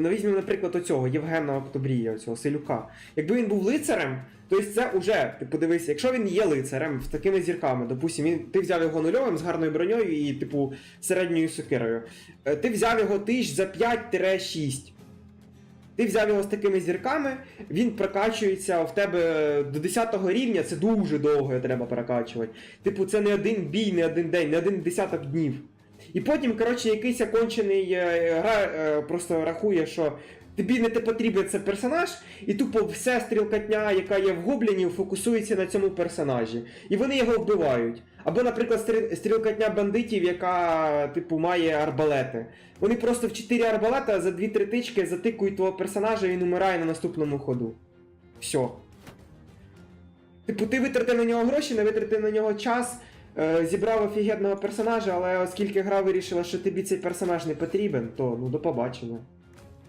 ну, візьмемо, наприклад, оцього Євгена Октобрія, цього Селюка. Якби він був лицарем, то це уже, ти подивись, якщо він є лицарем з такими зірками, допустим, він, ти взяв його нульовим з гарною броньою і, типу, середньою сокирою. Е, Ти взяв його тисяч за 5-6. Ти взяв його з такими зірками, він прокачується в тебе до 10 рівня, це дуже довго треба прокачувати. Типу, це не один бій, не один день, не один десяток днів. І потім, коротше, якийсь окончений е, гра е, просто рахує, що тобі не потрібен цей персонаж, і тупо вся стрілкатня, яка є в гоблінів, фокусується на цьому персонажі. І вони його вбивають. Або, наприклад, стріл- стрілкатня бандитів, яка, типу, має арбалети. Вони просто в 4 арбалета за 2-3 тички затикують твого персонажа і він умирає на наступному ходу. Все. Типу, ти витратив на нього гроші, не витратив на нього час, е, зібрав офігенного персонажа, але оскільки гра вирішила, що тобі цей персонаж не потрібен, то ну до побачення.